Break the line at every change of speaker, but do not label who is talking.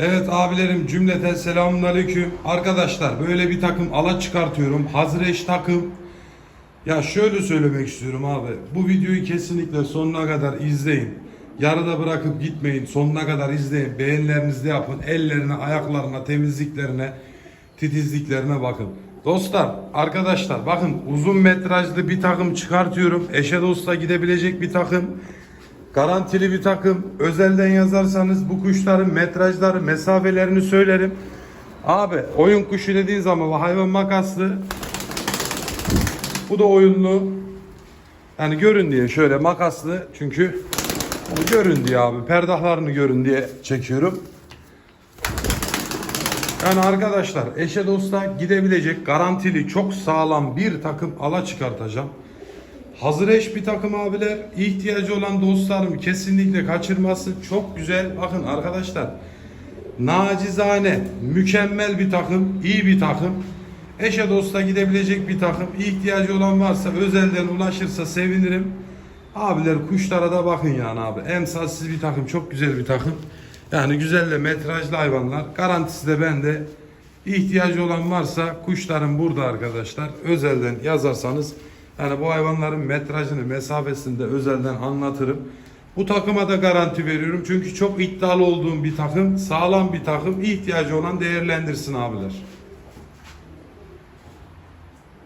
Evet abilerim cümleten selamun aleyküm. Arkadaşlar böyle bir takım ala çıkartıyorum. Hazır eş takım. Ya şöyle söylemek istiyorum abi. Bu videoyu kesinlikle sonuna kadar izleyin. Yarıda bırakıp gitmeyin. Sonuna kadar izleyin. Beğenilerinizi de yapın. Ellerine, ayaklarına, temizliklerine, titizliklerine bakın. Dostlar, arkadaşlar bakın uzun metrajlı bir takım çıkartıyorum. Eşe dosta gidebilecek bir takım. Garantili bir takım. Özelden yazarsanız bu kuşların metrajları, mesafelerini söylerim. Abi oyun kuşu dediğin zaman hayvan makaslı. Bu da oyunlu. Yani görün diye şöyle makaslı. Çünkü görün diye abi. Perdahlarını görün diye çekiyorum. Yani arkadaşlar eşe dosta gidebilecek garantili çok sağlam bir takım ala çıkartacağım. Hazır eş bir takım abiler. İhtiyacı olan dostlarım kesinlikle kaçırmasın. Çok güzel. Bakın arkadaşlar. Nacizane, mükemmel bir takım, iyi bir takım. Eşe dosta gidebilecek bir takım. İhtiyacı olan varsa özelden ulaşırsa sevinirim. Abiler kuşlara da bakın yani abi. Emsalsiz bir takım, çok güzel bir takım. Yani güzel de metrajlı hayvanlar. Garantisi de bende. İhtiyacı olan varsa kuşların burada arkadaşlar. Özelden yazarsanız yani bu hayvanların metrajını, mesafesini de özelden anlatırım. Bu takıma da garanti veriyorum. Çünkü çok iddialı olduğum bir takım, sağlam bir takım. İhtiyacı olan değerlendirsin abiler.